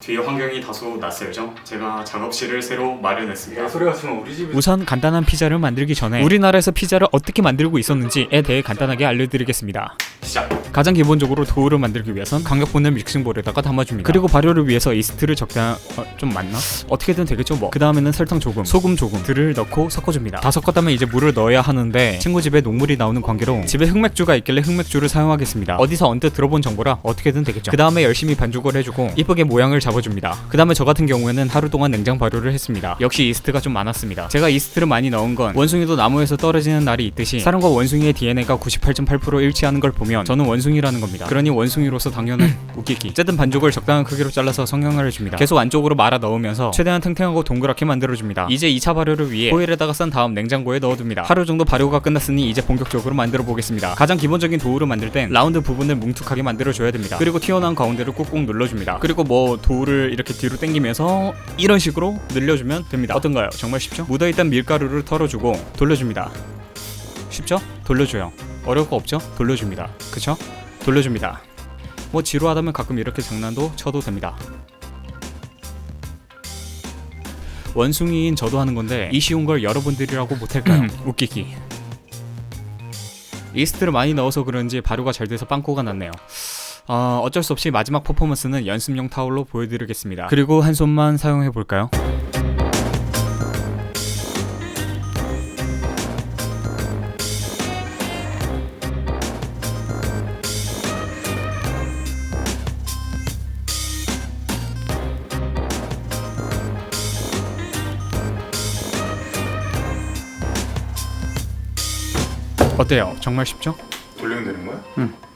뒤에 환경이 다소 낯설죠? 제가 작업실을 새로 마련했습니다. 소리가 지금 우리 집에 우선 간단한 피자를 만들기 전에 우리나라에서 피자를 어떻게 만들고 있었는지에 대해 간단하게 알려드리겠습니다. 시작! 가장 기본적으로 도우를 만들기 위해선 강력분을 믹싱볼에다가 담아줍니다. 그리고 발효를 위해서 이스트를 적당 어, 좀 맞나? 어떻게든 되겠죠 뭐. 그 다음에는 설탕 조금, 소금 조금 들을 넣고 섞어줍니다. 다 섞었다면 이제 물을 넣어야 하는데 친구 집에 녹물이 나오는 관계로 집에 흑맥주가 있길래 흑맥주를 사용하겠습니다. 어디서 언뜻 들어본 정보라 어떻게든 되겠죠. 그 다음에 열심히 반죽을 해주고 이쁘게 모양을 잡 아줍니다. 그 다음에 저 같은 경우에는 하루 동안 냉장 발효를 했습니다. 역시 이스트가 좀 많았습니다. 제가 이스트를 많이 넣은 건 원숭이도 나무에서 떨어지는 날이 있듯이 사람과 원숭이의 DNA가 98.8% 일치하는 걸 보면 저는 원숭이라는 겁니다. 그러니 원숭이로서 당연한 웃기기. 어쨌든 반죽을 적당한 크기로 잘라서 성형을 해줍니다. 계속 안쪽으로 말아 넣으면서 최대한 탱탱하고 동그랗게 만들어줍니다. 이제 2차 발효를 위해 호일에다가 싼 다음 냉장고에 넣어둡니다. 하루 정도 발효가 끝났으니 이제 본격적으로 만들어 보겠습니다. 가장 기본적인 도우를 만들 땐 라운드 부분을 뭉툭하게 만들어줘야 됩니다. 그리고 튀어나온 가운데를 꾹꾹 눌러줍니다. 그리고 뭐 도우 를 이렇게 뒤로 당기면서 이런 식으로 늘려주면 됩니다. 어떤가요? 정말 쉽죠? 묻어있던 밀가루를 털어주고 돌려줍니다. 쉽죠? 돌려줘요. 어려울 거 없죠? 돌려줍니다. 그쵸? 돌려줍니다. 뭐 지루하다면 가끔 이렇게 장난도 쳐도 됩니다. 원숭이인 저도 하는 건데 이 쉬운 걸 여러분들이라고 못할까요? 웃기기. 이스트를 많이 넣어서 그런지 발효가 잘 돼서 빵꾸가 났네요. 어, 어쩔 수 없이 마지막 퍼포먼스는 연습용 타올로 보여드리겠습니다. 그리고 한 손만 사용해 볼까요? 어때요? 정말 쉽죠? 돌리면 되는 거야?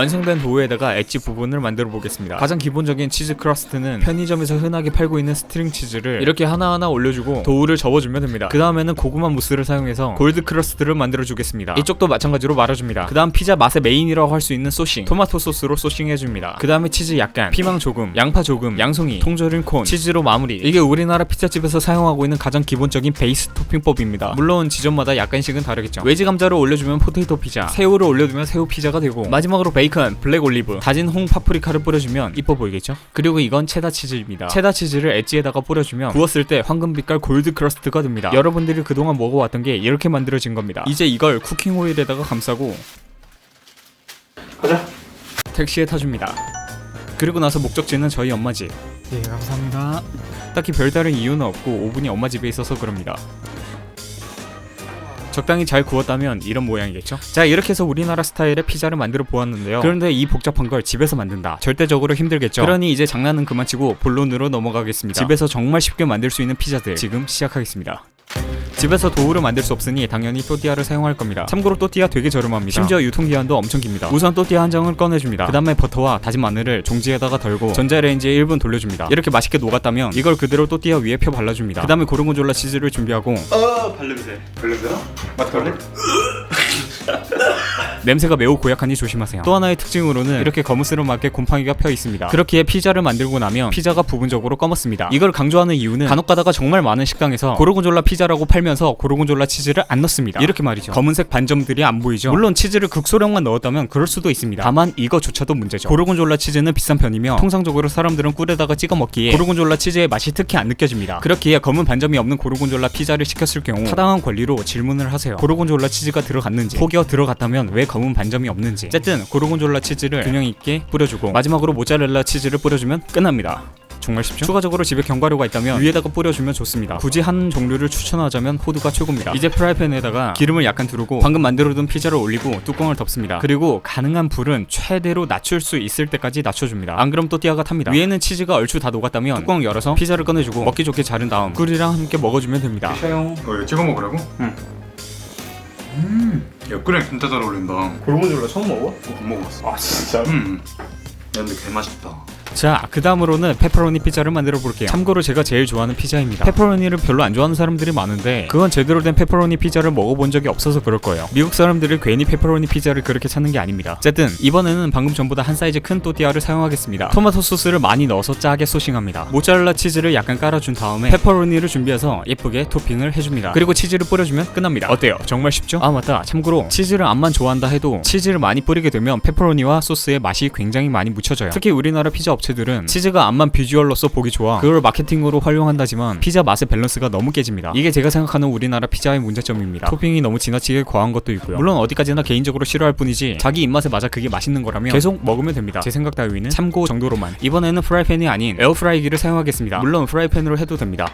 완성된 도우에다가 엣지 부분을 만들어 보겠습니다. 가장 기본적인 치즈 크러스트는 편의점에서 흔하게 팔고 있는 스트링 치즈를 이렇게 하나하나 올려주고 도우를 접어주면 됩니다. 그 다음에는 고구마 무스를 사용해서 골드 크러스트를 만들어 주겠습니다. 이쪽도 마찬가지로 말아줍니다. 그 다음 피자 맛의 메인이라고 할 수 있는 소싱, 토마토 소스로 소싱해줍니다. 그 다음에 치즈 약간, 피망 조금, 양파 조금, 양송이, 통조림 콘, 치즈로 마무리. 이게 우리나라 피자집에서 사용하고 있는 가장 기본적인 베이스 토핑법입니다. 물론 지점마다 약간씩은 다르겠죠. 외지 감자를 올려주면 포테이토 피자, 새우를 올려두면 새우 피자가 되고 마지막으로 베이 컨, 블랙 올리브, 다진 홍 파프리카를 뿌려주면 이뻐 보이겠죠? 그리고 이건 체다 치즈입니다. 체다 치즈를 엣지에다가 뿌려주면 구웠을 때 황금 빛깔 골드 크러스트가 됩니다. 여러분들이 그동안 먹어왔던 게 이렇게 만들어진 겁니다. 이제 이걸 쿠킹 오일에다가 감싸고 가자. 택시에 타줍니다. 그리고 나서 목적지는 저희 엄마 집. 예, 감사합니다. 딱히 별다른 이유는 없고 오븐이 엄마 집에 있어서 그럽니다. 적당히 잘 구웠다면 이런 모양이겠죠? 자 이렇게 해서 우리나라 스타일의 피자를 만들어 보았는데요. 그런데 이 복잡한 걸 집에서 만든다. 절대적으로 힘들겠죠? 그러니 이제 장난은 그만치고 본론으로 넘어가겠습니다. 집에서 정말 쉽게 만들 수 있는 피자들 지금 시작하겠습니다 집에서 도우를 만들 수 없으니 당연히 또띠아를 사용할 겁니다. 참고로 또띠아 되게 저렴합니다. 심지어 유통기한도 엄청 깁니다. 우선 또띠아 한 장을 꺼내줍니다. 그 다음에 버터와 다진 마늘을 종지에다가 덜고 전자레인지에 1분 돌려줍니다. 이렇게 맛있게 녹았다면 이걸 그대로 또띠아 위에 펴 발라줍니다. 그 다음에 고르곤졸라 치즈를 준비하고 어! 발냄새. 걸렸어요? 맡아볼래? 냄새가 매우 고약하니 조심하세요. 또 하나의 특징으로는 이렇게 거무스름하게 곰팡이가 펴 있습니다. 그렇기에 피자를 만들고 나면 피자가 부분적으로 검었습니다. 이걸 강조하는 이유는 간혹가다가 정말 많은 식당에서 고르곤졸라 피자라고 팔면서 고르곤졸라 치즈를 안 넣습니다. 이렇게 말이죠. 검은색 반점들이 안 보이죠. 물론 치즈를 극소량만 넣었다면 그럴 수도 있습니다. 다만 이거조차도 문제죠. 고르곤졸라 치즈는 비싼 편이며 통상적으로 사람들은 꿀에다가 찍어 먹기에 고르곤졸라 치즈의 맛이 특히 안 느껴집니다. 그렇기에 검은 반점이 없는 고르곤졸라 피자를 시켰을 경우 타당한 권리로 질문을 하세요. 고르곤졸라 치즈가 들어갔는지 혹여 들어갔다면 왜 검은 반점이 없는지 어쨌든 고르곤졸라 치즈를 균형 있게 뿌려주고 마지막으로 모짜렐라 치즈를 뿌려주면 끝납니다. 정말 쉽죠? 추가적으로 집에 견과류가 있다면 위에다가 뿌려주면 좋습니다. 굳이 한 종류를 추천하자면 호두가 최고입니다. 이제 프라이팬에다가 기름을 약간 두르고 방금 만들어둔 피자를 올리고 뚜껑을 덮습니다. 그리고 가능한 불은 최대로 낮출 수 있을 때까지 낮춰줍니다. 안 그럼 또띠아가 탑니다. 위에는 치즈가 얼추 다 녹았다면 뚜껑 열어서 피자를 꺼내주고 먹기 좋게 자른 다음 꿀이랑 함께 먹어주면 됩니다. 어 이거 찍어 먹으라고? 응. 음. 야 꿀이랑 진짜 잘 어울린다. 고르곤졸라 처음 먹어? 어, 안 먹어봤어. 아 진짜? 음. 야 근데 개 맛있다. 자, 그 다음으로는 페퍼로니 피자를 만들어 볼게요. 참고로 제가 제일 좋아하는 피자입니다. 페퍼로니를 별로 안 좋아하는 사람들이 많은데 그건 제대로 된 페퍼로니 피자를 먹어본 적이 없어서 그럴 거예요. 미국 사람들이 괜히 페퍼로니 피자를 그렇게 찾는 게 아닙니다. 어쨌든 이번에는 방금 전보다 한 사이즈 큰 또띠아를 사용하겠습니다. 토마토 소스를 많이 넣어서 짜게 소싱합니다. 모짜렐라 치즈를 약간 깔아준 다음에 페퍼로니를 준비해서 예쁘게 토핑을 해줍니다. 그리고 치즈를 뿌려주면 끝납니다. 어때요? 정말 쉽죠? 아 맞다. 참고로 치즈를 안만 좋아한다 해도 치즈를 많이 뿌리게 되면 페퍼로니와 소스의 맛이 굉장히 많이 묻혀져요. 특히 우리나라 피자 업체들은 치즈가 안만 비주얼로서 보기 좋아 그걸 마케팅으로 활용한다지만 피자 맛의 밸런스가 너무 깨집니다. 이게 제가 생각하는 우리나라 피자의 문제점입니다. 토핑이 너무 지나치게 과한 것도 있고요. 물론 어디까지나 개인적으로 싫어할 뿐이지 자기 입맛에 맞아 그게 맛있는 거라면 계속 먹으면 됩니다. 제 생각 따위는 참고 정도로만. 이번에는 프라이팬이 아닌 에어프라이기를 사용하겠습니다. 물론 프라이팬으로 해도 됩니다.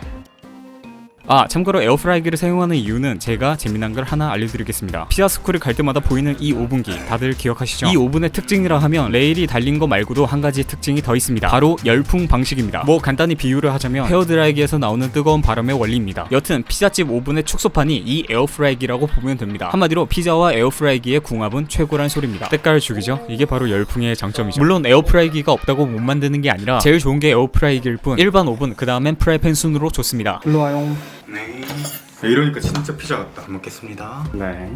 아 참고로 에어프라이기를 사용하는 이유는 제가 재미난 걸 하나 알려드리겠습니다. 피자 스쿨을 갈 때마다 보이는 이 오븐기 다들 기억하시죠? 이 오븐의 특징이라 하면 레일이 달린 거 말고도 한 가지 특징이 더 있습니다. 바로 열풍 방식입니다. 뭐 간단히 비유를 하자면 헤어드라이기에서 나오는 뜨거운 바람의 원리입니다. 여튼 피자집 오븐의 축소판이 이 에어프라이기라고 보면 됩니다. 한마디로 피자와 에어프라이기의 궁합은 최고란 소리입니다. 때깔 죽이죠? 이게 바로 열풍의 장점이죠. 물론 에어프라이기가 없다고 못 만드는 게 아니라 제일 좋은 게 에어프라이기일 뿐 일반 오븐 그 다음엔 프라이팬 순으로 좋습니다. 일로 와요. 네. 이러니까 진짜 피자 같다. 잘 먹겠습니다. 네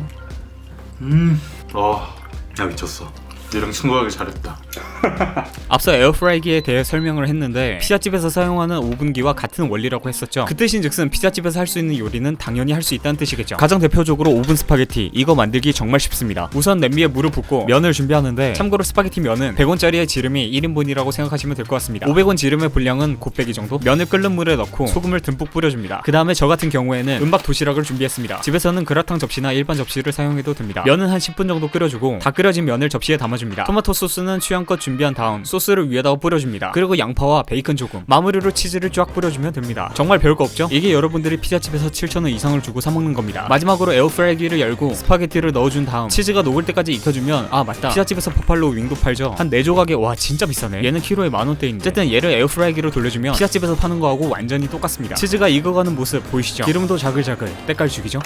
음. 와. 야 미쳤어. 얘랑 친구하기 잘했다. 앞서 에어프라이기에 대해 설명을 했는데 피자집에서 사용하는 오븐기와 같은 원리라고 했었죠. 그 뜻인즉슨 피자집에서 할 수 있는 요리는 당연히 할 수 있다는 뜻이겠죠. 가장 대표적으로 오븐 스파게티 이거 만들기 정말 쉽습니다. 우선 냄비에 물을 붓고 면을 준비하는데 참고로 스파게티 면은 100원짜리의 지름이 1인분이라고 생각하시면 될 것 같습니다. 500원 지름의 분량은 곱빼기 정도 면을 끓는 물에 넣고 소금을 듬뿍 뿌려줍니다. 그 다음에 저 같은 경우에는 은박 도시락을 준비했습니다. 집에서는 그라탕 접시나 일반 접시를 사용해도 됩니다. 면은 한 10분 정도 끓여주고 다 끓여진 면을 접시에 담아줍니다. 토마토 소스는 취향껏 준비한 다음 소스를 위에다가 뿌려줍니다. 그리고 양파와 베이컨 조금, 마무리로 치즈를 쫙 뿌려주면 됩니다. 정말 별거 없죠? 이게 여러분들이 피자집에서 7,000원 이상을 주고 사 먹는 겁니다. 마지막으로 에어프라이기를 열고 스파게티를 넣어준 다음 치즈가 녹을 때까지 익혀주면 아 맞다 피자집에서 버팔로 윙도 팔죠. 한 4조각에 와 진짜 비싸네. 얘는 키로에 만 원대인데 어쨌든 얘를 에어프라이기로 돌려주면 피자집에서 파는 거하고 완전히 똑같습니다. 치즈가 익어가는 모습 보이시죠? 기름도 자글자글 때깔 죽이죠?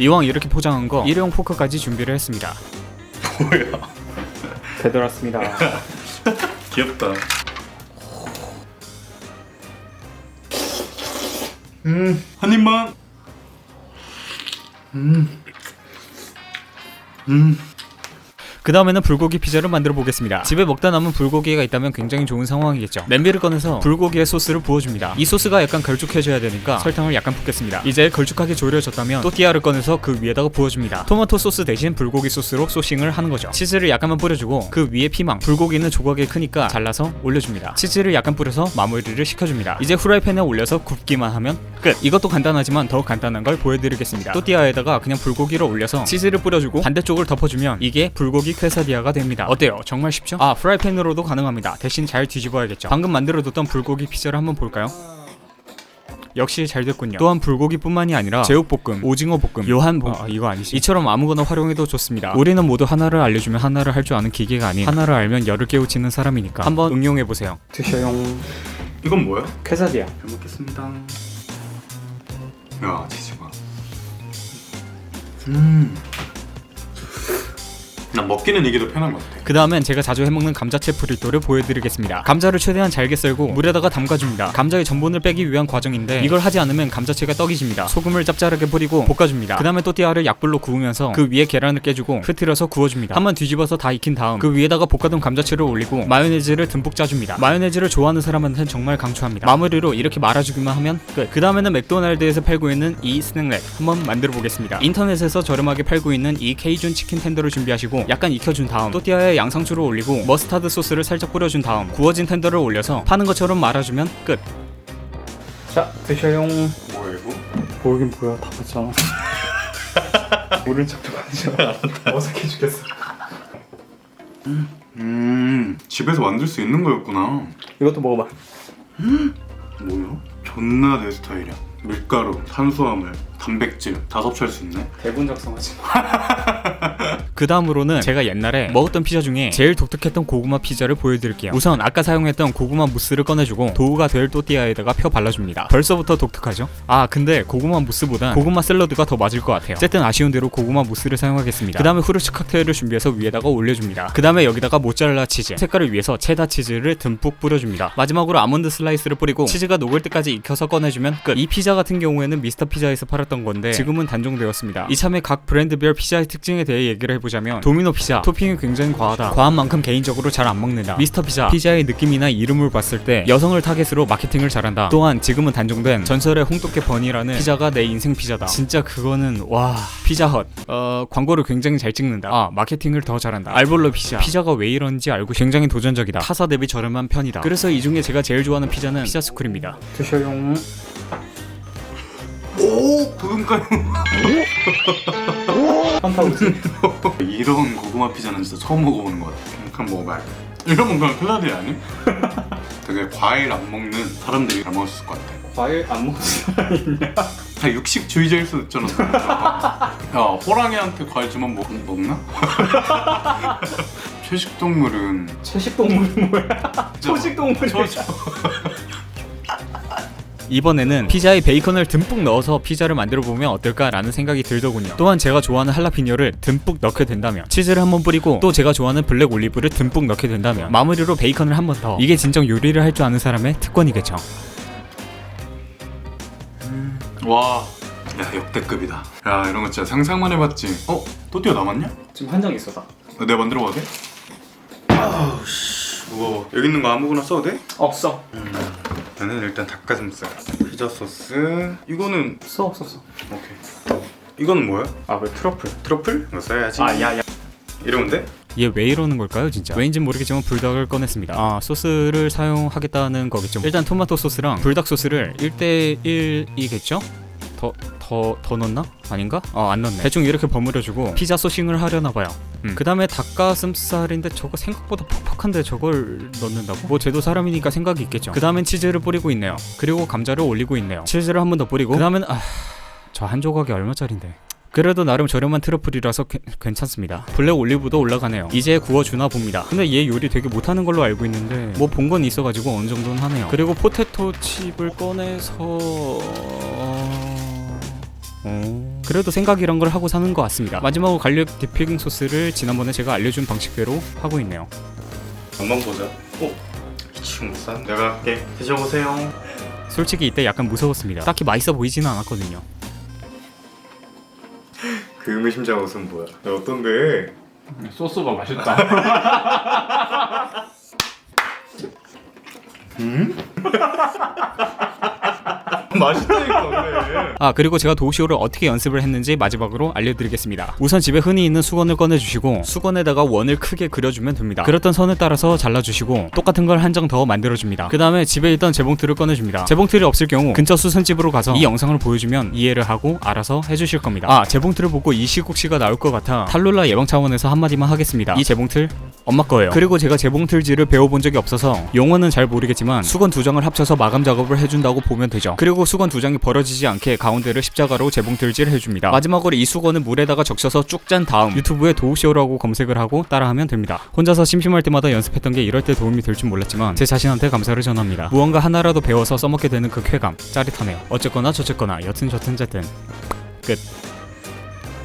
이왕 이렇게 포장한 거 일회용 포크까지 준비를 했습니다. 뭐야? 되돌았습니다. 귀엽다. 음. 한 입만. 음. 음. 그 다음에는 불고기 피자를 만들어 보겠습니다. 집에 먹다 남은 불고기가 있다면 굉장히 좋은 상황이겠죠. 냄비를 꺼내서 불고기에 소스를 부어줍니다. 이 소스가 약간 걸쭉해져야 되니까 설탕을 약간 붓겠습니다. 이제 걸쭉하게 졸여졌다면 또띠아를 꺼내서 그 위에다가 부어줍니다. 토마토 소스 대신 불고기 소스로 소싱을 하는 거죠. 치즈를 약간만 뿌려주고 그 위에 피망, 불고기는 조각이 크니까 잘라서 올려줍니다. 치즈를 약간 뿌려서 마무리를 시켜줍니다. 이제 후라이팬에 올려서 굽기만 하면 끝. 이것도 간단하지만 더 간단한 걸 보여드리겠습니다. 또띠아에다가 그냥 불고기를 올려서 치즈를 뿌려주고 반대쪽을 덮어주면 이게 불고기 퀘사디아가 됩니다. 어때요? 정말 쉽죠? 아 프라이팬으로도 가능합니다. 대신 잘 뒤집어야겠죠. 방금 만들어뒀던 불고기 피자를 한번 볼까요? 역시 잘 됐군요. 또한 불고기뿐만이 아니라 제육볶음, 오징어 볶음, 요한 볶음 아, 이거 아니지. 이처럼 아무거나 활용해도 좋습니다. 우리는 모두 하나를 알려주면 하나를 할 줄 아는 기계가 아닌 하나를 알면 열을 깨우치는 사람이니까 한번 응용해 보세요. 드셔용. 이건 뭐야? 퀘사디아. 잘 먹겠습니다. 야 치즈가. 음. 난 먹기는 이게 더 편한 것 같아. 그 다음엔 제가 자주 해먹는 감자채 프리토를 보여드리겠습니다. 감자를 최대한 잘게 썰고 물에다가 담가줍니다. 감자의 전분을 빼기 위한 과정인데 이걸 하지 않으면 감자채가 떡이 집니다. 소금을 짭짤하게 뿌리고 볶아줍니다. 그 다음에 또띠아를 약불로 구우면서 그 위에 계란을 깨주고 흐트려서 구워줍니다. 한번 뒤집어서 다 익힌 다음 그 위에다가 볶아둔 감자채를 올리고 마요네즈를 듬뿍 짜줍니다. 마요네즈를 좋아하는 사람한테는 정말 강추합니다. 마무리로 이렇게 말아주기만 하면 끝. 그 다음에는 맥도날드에서 팔고 있는 이 스낵랩 한번 만들어 보겠습니다. 인터넷에서 저렴하게 팔고 있는 이 케이준 치킨 텐더를 준비하시고 약간 익혀준 다음 또띠아에 양상추를 올리고 머스타드 소스를 살짝 뿌려준 다음 구워진 텐더를 올려서 파는 것처럼 말아주면 끝. 자 드셔용. 뭐야 이거? 보이긴 보여 다 봤잖아. 모른 척도 하죠. 어색해 죽겠어. 음 집에서 만들 수 있는 거였구나. 이것도 먹어봐. 뭐야? 존나 내 스타일이야. 밀가루, 탄수화물, 단백질 다 섭취할 수 있네. 대본 작성하지. 그 다음으로는 제가 옛날에 먹었던 피자 중에 제일 독특했던 고구마 피자를 보여드릴게요. 우선 아까 사용했던 고구마 무스를 꺼내주고 도우가 될 또띠아에다가 펴 발라줍니다. 벌써부터 독특하죠? 아 근데 고구마 무스보단 고구마 샐러드가 더 맞을 것 같아요. 어쨌든 아쉬운 대로 고구마 무스를 사용하겠습니다. 그 다음에 후르츠 칵테일을 준비해서 위에다가 올려줍니다. 그 다음에 여기다가 모짜렐라 치즈, 색깔을 위해서 체다 치즈를 듬뿍 뿌려줍니다. 마지막으로 아몬드 슬라이스를 뿌리고 치즈가 녹을 때까지 익혀서 꺼내주면 끝. 이 피자 같은 경우에는 미스터 피자에서 팔았던 건데 지금은 단종되었습니다. 이참에 각 브랜드별 피자의 특징에 대해 얘기를 해보 자면 도미노 피자 토핑이 굉장히 과하다. 과한 만큼 개인적으로 잘 안 먹는다. 미스터 피자 피자의 느낌이나 이름을 봤을 때 여성을 타겟으로 마케팅을 잘한다. 또한 지금은 단종된 전설의 홍두깨 버니라는 피자가 내 인생 피자다. 진짜 그거는 와 피자헛 어 광고를 굉장히 잘 찍는다. 아 마케팅을 더 잘한다. 알볼로 피자 피자가 왜 이런지 알고 굉장히 도전적이다. 타사 대비 저렴한 편이다. 그래서 이 중에 제가 제일 좋아하는 피자는 피자 스쿨입니다. 드셔용. 오 부금가요. 한타우스. 이런 고구마 피자는 진짜 처음 먹어보는 것 같아. 한번 먹어봐야겠다. 이러면 그냥 클라디 아니? 되게 과일 안 먹는 사람들이 잘 먹을 수 있을 것 같아. 과일 안 먹는 사람 있냐? 다 육식주의자일 수도 있잖아. 야 호랑이한테 과일 주면 먹, 먹나? 채식 동물은 채식 동물은 뭐야? 초식 동물이야. 이번에는 피자에 베이컨을 듬뿍 넣어서 피자를 만들어 보면 어떨까라는 생각이 들더군요. 또한 제가 좋아하는 할라피뇨를 듬뿍 넣게 된다면 치즈를 한번 뿌리고 또 제가 좋아하는 블랙 올리브를 듬뿍 넣게 된다면 마무리로 베이컨을 한 번 더. 이게 진정 요리를 할 줄 아는 사람의 특권이겠죠. 와. 야 역대급이다. 야 이런 거 진짜 상상만 해봤지. 어? 또띠아 남았냐? 지금 한 장 있어서. 어, 내가 만들어 봐도 돼? 아우 씨 무거워. 여기 있는 거 아무거나 써도 돼? 없어. 나는 일단 닭가슴살, 피자 소스. 이거는 써 없었어. 오케이. 이거는 뭐야? 아 왜 트러플? 트러플? 이거 써야지. 야야. 이러면 돼? 얘왜 이러는 걸까요 진짜 왠지 모르겠지만 불닭을 꺼냈습니다 아 소스를 사용하겠다는 거겠죠 일단 토마토 소스랑 불닭 소스를 1대1이겠죠? 더, 더, 더 넣나? 아닌가? 어, 안 넣네. 대충 이렇게 버무려주고 피자 소싱을 하려나 봐요. 음. 그 다음에 닭가슴살인데 저거 생각보다 퍽퍽한데 저걸 넣는다고? 뭐 쟤도 사람이니까 생각이 있겠죠. 그 다음엔 치즈를 뿌리고 있네요. 그리고 감자를 올리고 있네요. 치즈를 한 번 더 뿌리고 그 다음엔 아... 저 한 조각이 얼마짜린데? 그래도 나름 저렴한 트러플이라서 괜- 괜찮습니다. 블랙 올리브도 올라가네요. 이제 구워주나 봅니다. 근데 얘 요리 되게 못하는 걸로 알고 있는데 뭐 본 건 있어가지고 어느 정도는 하네요. 그리고 포테토 칩을 꺼내서 어... 그래도 생각 이런 걸 하고 사는 것 같습니다. 마지막으로 갈릭 디핑 소스를 지난번에 제가 알려준 방식대로 하고 있네요. 맛만 보자. 어? 이 친구 싼? 내가 할게. 드셔보세요. 솔직히 이때 약간 무서웠습니다. 딱히 맛있어 보이지는 않았거든요. 그 의미심장 웃음 뭐야? 야, 어떤데? 소스가 맛있다. 맛있다니까 그래. 아 그리고 제가 도우쇼를 어떻게 연습을 했는지 마지막으로 알려드리겠습니다. 우선 집에 흔히 있는 수건을 꺼내주시고 수건에다가 원을 크게 그려주면 됩니다. 그렸던 선을 따라서 잘라주시고 똑같은 걸 한 장 더 만들어줍니다. 그 다음에 집에 있던 재봉틀을 꺼내줍니다. 재봉틀이 없을 경우 근처 수선집으로 가서 이 영상을 보여주면 이해를 하고 알아서 해주실 겁니다. 아 재봉틀을 보고 이 시국시가 나올 것 같아 탈룰라 예방 차원에서 한마디만 하겠습니다. 이 재봉틀 엄마 거예요. 그리고 제가 재봉틀질을 배워본 적이 없어서 용어는 잘 모르겠지만 수건 두 장을 합쳐서 마감 작업을 해준다고 보면 되죠. 그리고 수건 두 장이 벌어지지 않게 가운데를 십자가로 재봉틀질 해줍니다. 마지막으로 이 수건을 물에다가 적셔서 쭉 짠 다음 유튜브에 도우쇼라고 검색을 하고 따라하면 됩니다. 혼자서 심심할 때마다 연습했던 게 이럴 때 도움이 될 줄 몰랐지만 제 자신한테 감사를 전합니다. 무언가 하나라도 배워서 써먹게 되는 그 쾌감 짜릿하네요. 어쨌거나 저쨌거나 여튼 저튼 쨌든 끝.